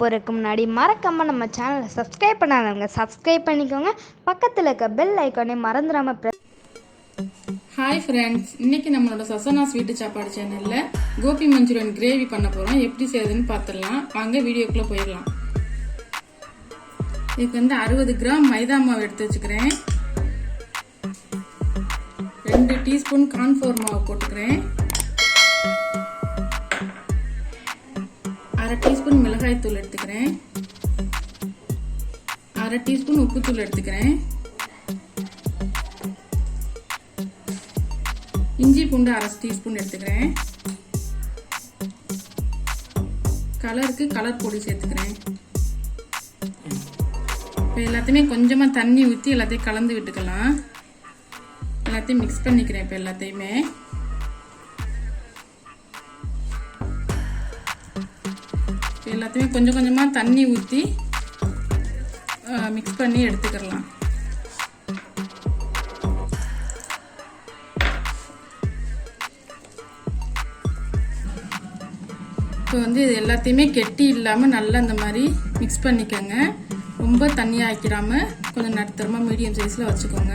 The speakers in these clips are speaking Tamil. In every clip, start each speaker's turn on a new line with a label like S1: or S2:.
S1: போகிறதுக்கு முன்னாடி மறக்காமல் நம்ம சேனலை சப்ஸ்கிரைப் பண்ணாதவங்க சப்ஸ்கிரைப் பண்ணிக்கோங்க. பக்கத்தில் இருக்க பெல் ஐக்கானே மறந்துடாமல் ப்ரெஸ்
S2: ஹாய் ஃப்ரெண்ட்ஸ் இன்னைக்கு நம்மளோட சசனா ஸ்வீட்டு சாப்பாடு சேனலில் கோபி மஞ்சூரியன் கிரேவி பண்ண போகிறோம் எப்படி செய்யுதுன்னு பார்த்துடலாம். வாங்க வீடியோக்குள்ளே போயிடலாம். இதுக்கு வந்து அறுபது கிராம் மைதா மாவு எடுத்து வச்சுக்கிறேன். ரெண்டு டீஸ்பூன் கார்ன்ஃபோர் மாவு போட்டுக்கிறேன். அரை டீஸ்பூன் மிளகாய் தூள் எடுத்துக்கிறேன். அரை டீஸ்பூன் உப்புத்தூள் எடுத்துக்கிறேன். இஞ்சி பூண்டு அரை டீஸ்பூன் எடுத்துக்கிறேன். கலருக்கு கலர் பொடி சேர்த்துக்கிறேன். இப்போ எல்லாத்தையுமே கொஞ்சமாக தண்ணி ஊற்றி எல்லாத்தையும் கலந்து விட்டுக்கலாம். எல்லாத்தையும் மிக்ஸ் பண்ணிக்கிறேன் இப்போ எல்லாத்தையுமே. எல்லாத்தையுமே கொஞ்சம் கொஞ்சமாக தண்ணி ஊற்றி மிக்ஸ் பண்ணி எடுத்துக்கிடலாம் இப்போ வந்து இது எல்லாத்தையுமே கெட்டி இல்லாமல் நல்லா இந்த மாதிரி மிக்ஸ் பண்ணிக்கோங்க. ரொம்ப தண்ணியாக ஆக்கிடாமல் கொஞ்சம் நடுத்தரமாக மீடியம் சைஸில் வச்சுக்கோங்க.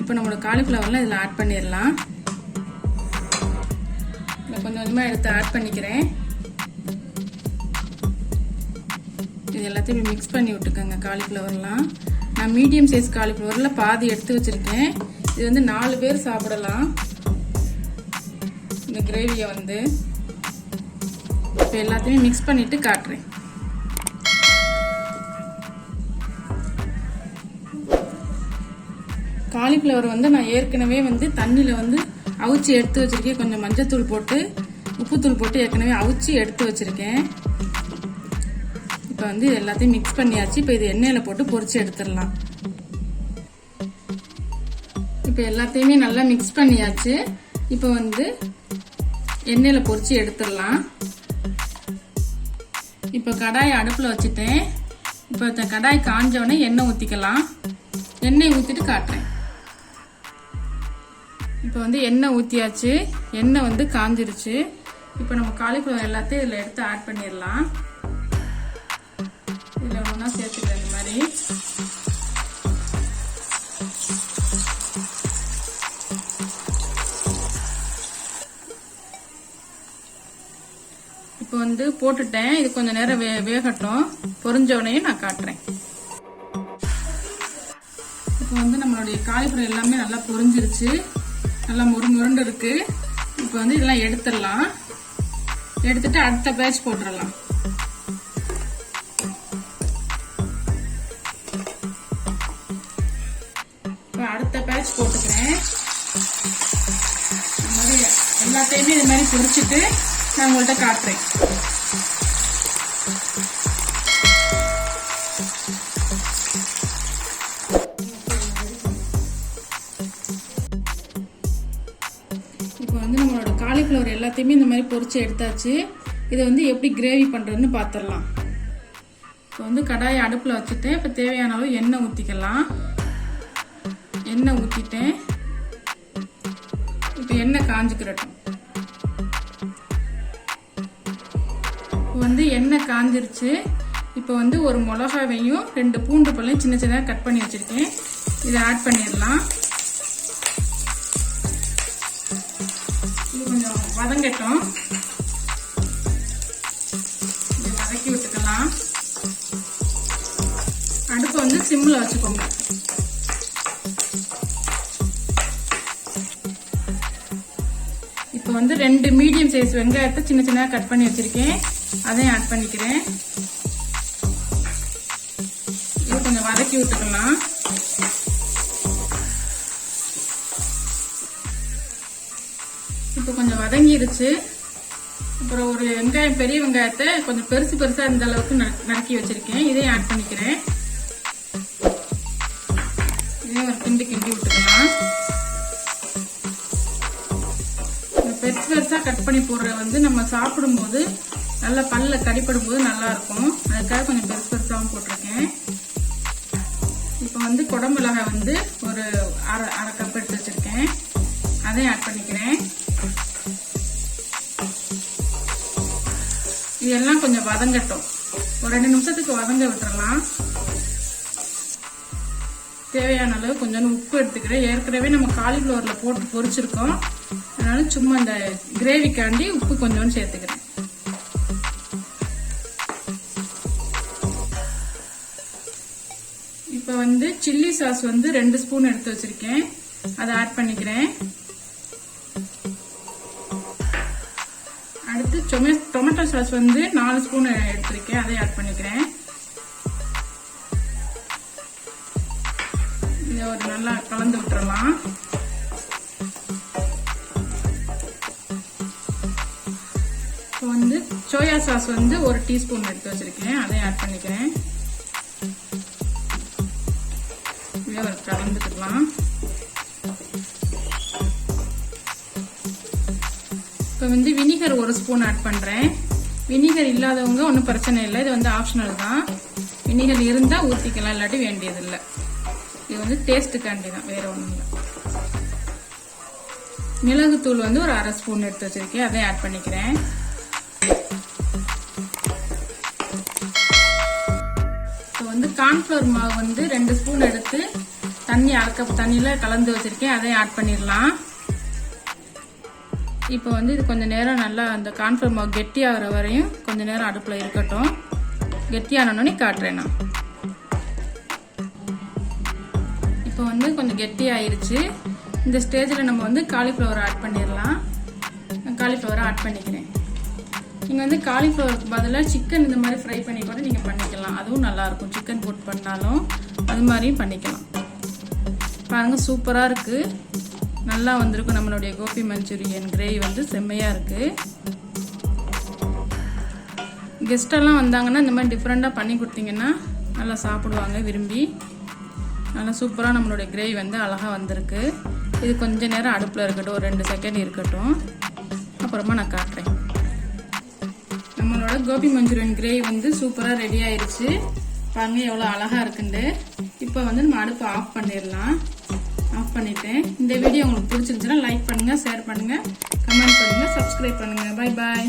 S2: இப்போ நம்மளோட காலிஃப்ளவர்லாம் இதில் ஆட் பண்ணிடலாம். நான் கொஞ்சம் கொஞ்சமாக எடுத்து ஆட் பண்ணிக்கிறேன். இது எல்லாத்தையும் மிக்ஸ் பண்ணி விட்டுக்கோங்க. காலிஃப்ளவர்லாம் நான் மீடியம் சைஸ் காலிஃப்ளவரில் பாதி எடுத்து வச்சுருக்கேன். இது வந்து நாலு பேர் சாப்பிடலாம். இந்த கிரேவியை வந்து இப்போ எல்லாத்தையுமே மிக்ஸ் பண்ணிட்டு காட்டுறேன். காலிஃப்ளவர் வந்து நான் ஏற்கனவே வந்து தண்ணியில் வந்து அவிச்சு எடுத்து வச்சிருக்கேன். கொஞ்சம் மஞ்சத்தூள் போட்டு உப்புத்தூள் போட்டு ஏற்கனவே அவிச்சு எடுத்து வச்சிருக்கேன். இப்போ வந்து இது எல்லாத்தையும் மிக்ஸ் பண்ணியாச்சு. இப்போ இது எண்ணெயில் போட்டு பொறிச்சு எடுத்துடலாம். இப்போ எல்லாத்தையுமே நல்லா மிக்ஸ் பண்ணியாச்சு. இப்போ வந்து எண்ணெயில் பொரிச்சு எடுத்துடலாம். இப்போ கடாயை அடுப்பில் வச்சுட்டேன். இப்போ இந்த கடாய் காஞ்சவொடனே எண்ணெய் ஊற்றிக்கலாம் எண்ணெய் ஊற்றிட்டு காட்டுறேன். இப்போ வந்து எண்ணெய் ஊற்றியாச்சு எண்ணெய் வந்து காஞ்சிருச்சு. இப்போ நம்ம காலிஃப்ளவர் எல்லாத்தையும் இதில் எடுத்து ஆட் பண்ணிடலாம். இதில் ஒன்றா சேர்த்துக்கிறேன் இந்த மாதிரி இப்போ வந்து போட்டுட்டேன். இது கொஞ்ச நேரம் வே வேகட்டும். பொரிஞ்ச நான் காட்டுறேன். இப்போ வந்து நம்மளுடைய காய்கறி எல்லாமே நல்லா பொரிஞ்சிருச்சு நல்லா முரு முருண்டு இருக்கு. இப்போ வந்து இதெல்லாம் எடுத்துடலாம். எடுத்துட்டு அடுத்த பேட்ச் போட்டுடலாம். பேட்ச் போட்டுக்கிறேன். இந்த மாதிரி எல்லாத்தையுமே இது மாதிரி பொரிச்சிட்டு நான் உங்கள்கிட்ட காட்டுறேன். இப்போ வந்து நம்மளோட காலிஃப்ளவர் எல்லாத்தையுமே இந்த மாதிரி பொரிச்சு எடுத்தாச்சு. இதை வந்து எப்படி கிரேவி பண்ணுறதுன்னு பார்த்துடலாம் இப்போ வந்து கடாயை அடுப்பில் வச்சுட்டு இப்போ தேவையான அளவு எண்ணெய் ஊற்றிக்கலாம் எண்ணெய் ஊற்றிட்டேன் இப்போ எண்ணெய் காஞ்சிக்கிறட்டும் இப்போ வந்து எண்ணெய் காஞ்சிருச்சு. இப்போ வந்து ஒரு மிளகாவையும் ரெண்டு பூண்டு பல்லையும் சின்ன சின்னதாக கட் பண்ணி வச்சுருக்கேன். இதை ஆட் பண்ணிடலாம். இது கொஞ்சம் வதங்கட்டும். இதை வதக்கி விட்டுக்கலாம். அடுப்பை வந்து சிம்மில் வச்சுக்கோங்க. இப்போ வந்து ரெண்டு மீடியம் சைஸ் வெங்காயத்தை சின்ன சின்னதாக கட் பண்ணி வச்சிருக்கேன். அதையும் ஆட் பண்ணிக்கிறேன். இது கொஞ்சம் வதக்கி விட்டுக்கலாம். இப்போ கொஞ்சம் வதங்கிருச்சு. அப்புறம் ஒரு வெங்காயம் பெரிய வெங்காயத்தை கொஞ்சம் பெருசு பெருசா இந்த அளவுக்கு நறுக்கி வச்சிருக்கேன். இதையும் ஆட் பண்ணிக்கிறேன். இதையும் ஒரு கிண்டி கிண்டி விட்டுக்கலாம். பெருசு பெருசா கட் பண்ணி போடுற வந்து நம்ம சாப்பிடும்போது நல்லா பல்ல கடிப்படும் போது நல்லா இருக்கும் அதுக்காக கொஞ்சம் பெருசு பெருசாகவும் போட்டிருக்கேன். இப்போ வந்து குடம்புலகை வந்து ஒரு அரை அரை கப் எடுத்து வச்சிருக்கேன். அதையும் ஆட் பண்ணிக்கிறேன். இதெல்லாம் கொஞ்சம் வதங்கட்டும். ஒரு ரெண்டு நிமிஷத்துக்கு வதங்க விட்டுறலாம். தேவையான அளவு கொஞ்சம் உப்பு எடுத்துக்கிறேன். ஏற்கனவே நம்ம காலிஃப்ளவரில் போட்டு பொரிச்சிருக்கோம். அதனால சும்மா இந்த கிரேவிக்காண்டி உப்பு கொஞ்சோண்டு சேர்த்துக்கிறேன். இப்போ வந்து சில்லி சாஸ் வந்து ரெண்டு ஸ்பூன் எடுத்து வச்சிருக்கேன். அதை ஆட் பண்ணிக்கிறேன். அடுத்து டொமேட்டோ சாஸ் வந்து நாலு ஸ்பூன் எடுத்திருக்கேன். அதை ஆட் பண்ணிக்கிறேன். இதை ஒரு நல்லா கலந்து விட்டுறலாம். சோயா சாஸ் வந்து ஒரு டீஸ்பூன் எடுத்து வச்சிருக்கேன். அதையும் ஆட் பண்ணிக்கிறேன். கலந்துக்கலாம். இப்போ வந்து வினிகர் ஒரு ஸ்பூன் ஆட் பண்ணுறேன் வினிகர் இல்லாதவங்க ஒன்றும் பிரச்சனை இல்லை. இது வந்து ஆப்ஷனல் தான். வினிகர் இருந்தால் ஊற்றிக்கலாம் இல்லாட்டி வேண்டியதில்லை. இது வந்து டேஸ்ட்டுக்காண்டி தான் வேற ஒன்றும் இல்லை. மிளகுத்தூள் வந்து ஒரு அரை ஸ்பூன் எடுத்து வச்சிருக்கேன். அதை ஆட் பண்ணிக்கிறேன். கார்ன்ஃப்ளவர் மாவு வந்து ரெண்டு ஸ்பூன் எடுத்து தண்ணி அரைக்க தண்ணியில் கலந்து வச்சுருக்கேன். அதையும் ஆட் பண்ணிடலாம். இப்போ வந்து இது கொஞ்சம் நேரம் நல்லா அந்த கார்ன்ஃப்ளவர் மாவு கெட்டியாகிற வரையும் கொஞ்சம் நேரம் அடுப்பில் இருக்கட்டும். கெட்டியானோடனே காட்டுறேன் நான். இப்போ வந்து கொஞ்சம் கெட்டியாயிருச்சு. இந்த ஸ்டேஜில் நம்ம வந்து காலிஃப்ளவர் ஆட் பண்ணிடலாம். காலிஃப்ளவரை ஆட் பண்ணிக்கிறேன். நீங்கள் வந்து காலிஃப்ளவருக்கு பதிலாக சிக்கன் இந்த மாதிரி ஃப்ரை பண்ணி கூட நீங்கள் பண்ணிக்கலாம். அதுவும் நல்லாயிருக்கும் சிக்கன் போட் பண்ணாலும் அது மாதிரியும் பண்ணிக்கலாம். பாருங்கள் சூப்பராக இருக்குது நல்லா வந்திருக்கும் நம்மளுடைய கோபி மஞ்சூரியன் கிரேவி வந்து செம்மையாக இருக்குது கெஸ்டெல்லாம் வந்தாங்கன்னா இந்த மாதிரி டிஃப்ரெண்ட்டாக பண்ணி கொடுத்தீங்கன்னா நல்லா சாப்பிடுவாங்க விரும்பி. நல்லா சூப்பராக நம்மளுடைய கிரேவி வந்து அழகாக வந்திருக்கு. இது கொஞ்ச நேரம் அடுப்பில் இருக்கட்டும் ஒரு ரெண்டு செகண்ட் இருக்கட்டும். அப்புறமா நான் காட்டுறேன். நம்மளோட கோபி மஞ்சூரியன் கிரேவி வந்து சூப்பராக ரெடி ஆயிடுச்சு பாருங்க எவ்வளோ அழகாக இருக்குண்டு. இப்போ வந்து நம்ம அடுப்பு ஆஃப் பண்ணிடலாம். ஆஃப் பண்ணிட்டேன் இந்த வீடியோ உங்களுக்கு பிடிச்சிருந்துச்சுன்னா லைக் பண்ணுங்கள் ஷேர் பண்ணுங்கள் கமெண்ட் பண்ணுங்கள் சப்ஸ்கிரைப் பண்ணுங்கள் பை பாய்